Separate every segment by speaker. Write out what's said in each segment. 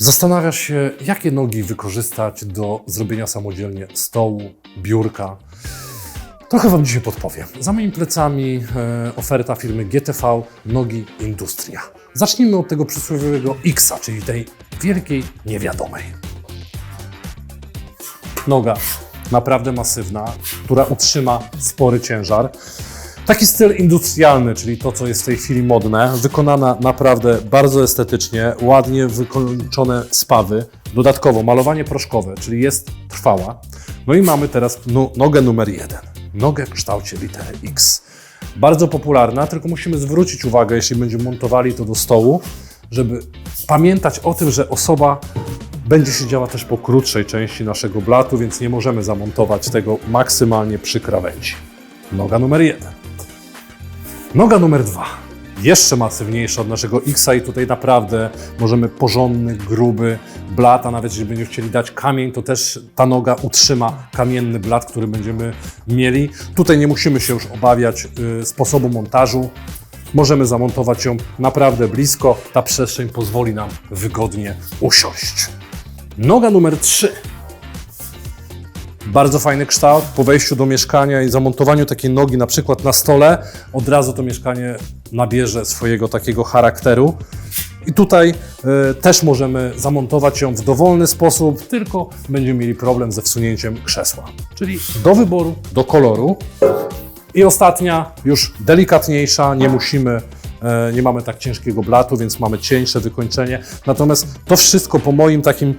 Speaker 1: Zastanawiasz się, jakie nogi wykorzystać do zrobienia samodzielnie stołu, biurka. Trochę Wam dzisiaj podpowiem. Za moimi plecami e, oferta firmy GTV Nogi Industria. Zacznijmy od tego przysłowiowego X, czyli tej wielkiej niewiadomej. Noga naprawdę masywna, która utrzyma spory ciężar. Taki styl industrialny, czyli to, co jest w tej chwili modne, wykonana naprawdę bardzo estetycznie, ładnie wykończone spawy, dodatkowo malowanie proszkowe, czyli jest trwała. No i mamy teraz no, nogę numer jeden, nogę w kształcie litery X. Bardzo popularna, tylko musimy zwrócić uwagę, jeśli będziemy montowali to do stołu, żeby pamiętać o tym, że osoba będzie siedziała też po krótszej części naszego blatu, więc nie możemy zamontować tego maksymalnie przy krawędzi. Noga numer jeden. Noga numer dwa. Jeszcze masywniejsza od naszego X i tutaj naprawdę możemy porządny, gruby blat, a nawet jeżeli będziemy chcieli dać kamień, to też ta noga utrzyma kamienny blat, który będziemy mieli. Tutaj nie musimy się już obawiać y, sposobu montażu. Możemy zamontować ją naprawdę blisko. Ta przestrzeń pozwoli nam wygodnie usiąść. Noga numer 3. Bardzo fajny kształt. Po wejściu do mieszkania i zamontowaniu takiej nogi na przykład na stole, od razu to mieszkanie nabierze swojego takiego charakteru. I tutaj y, też możemy zamontować ją w dowolny sposób, tylko będziemy mieli problem ze wsunięciem krzesła. Czyli do wyboru, do koloru. I ostatnia, już delikatniejsza, nie musimy, e, nie mamy tak ciężkiego blatu, więc mamy cieńsze wykończenie. Natomiast to wszystko po moim takim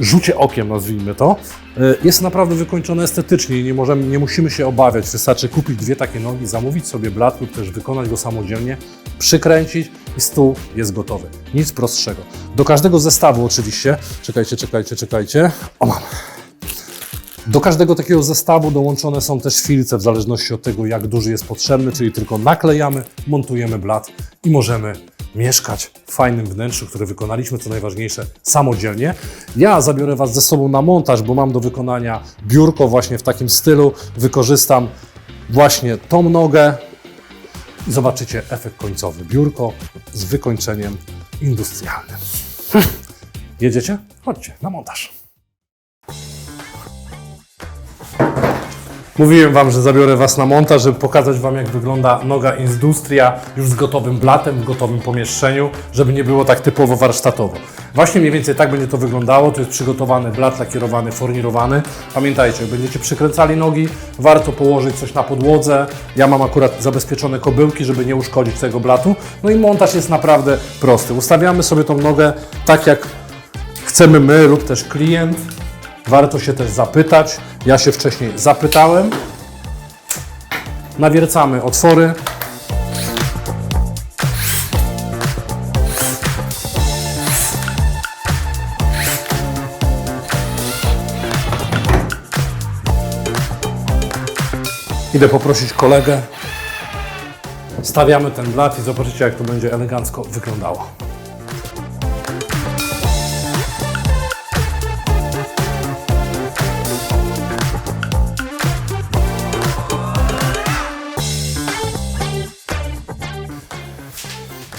Speaker 1: rzucie okiem, nazwijmy to, e, jest naprawdę wykończone estetycznie i nie, możemy, nie musimy się obawiać. Wystarczy kupić dwie takie nogi, zamówić sobie blat lub też wykonać go samodzielnie, przykręcić i stół jest gotowy. Nic prostszego. Do każdego zestawu oczywiście, czekajcie, czekajcie, czekajcie, o mam. Do każdego takiego zestawu dołączone są też filce w zależności od tego, jak duży jest potrzebny, czyli tylko naklejamy, montujemy blat i możemy mieszkać w fajnym wnętrzu, które wykonaliśmy, co najważniejsze, samodzielnie. Ja zabiorę Was ze sobą na montaż, bo mam do wykonania biurko właśnie w takim stylu. Wykorzystam właśnie tą nogę i zobaczycie efekt końcowy. Biurko z wykończeniem industrialnym. Jedziecie? Chodźcie na montaż. Mówiłem Wam, że zabiorę Was na montaż, żeby pokazać Wam, jak wygląda noga Industria już z gotowym blatem, w gotowym pomieszczeniu, żeby nie było tak typowo warsztatowo. Właśnie mniej więcej tak będzie to wyglądało. Tu jest przygotowany blat lakierowany, fornirowany. Pamiętajcie, jak będziecie przykręcali nogi, warto położyć coś na podłodze. Ja mam akurat zabezpieczone kobyłki, żeby nie uszkodzić tego blatu. No i montaż jest naprawdę prosty. Ustawiamy sobie tą nogę tak, jak chcemy my lub też klient. Warto się też zapytać. Ja się wcześniej zapytałem. Nawiercamy otwory. Idę poprosić kolegę. Stawiamy ten blat i zobaczycie, jak to będzie elegancko wyglądało.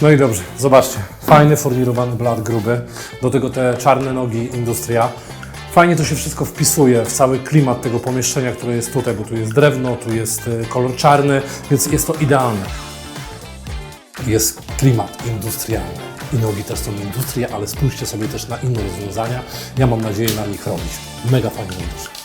Speaker 1: No i dobrze, zobaczcie. Fajny, furnirowany blat gruby. Do tego te czarne nogi Industria. Fajnie to się wszystko wpisuje w cały klimat tego pomieszczenia, które jest tutaj, bo tu jest drewno, tu jest y, kolor czarny, więc jest to idealne. Jest klimat industrialny. I nogi też są industria, ale spójrzcie sobie też na inne rozwiązania. Ja mam nadzieję na nich robić. Mega fajne rzeczy.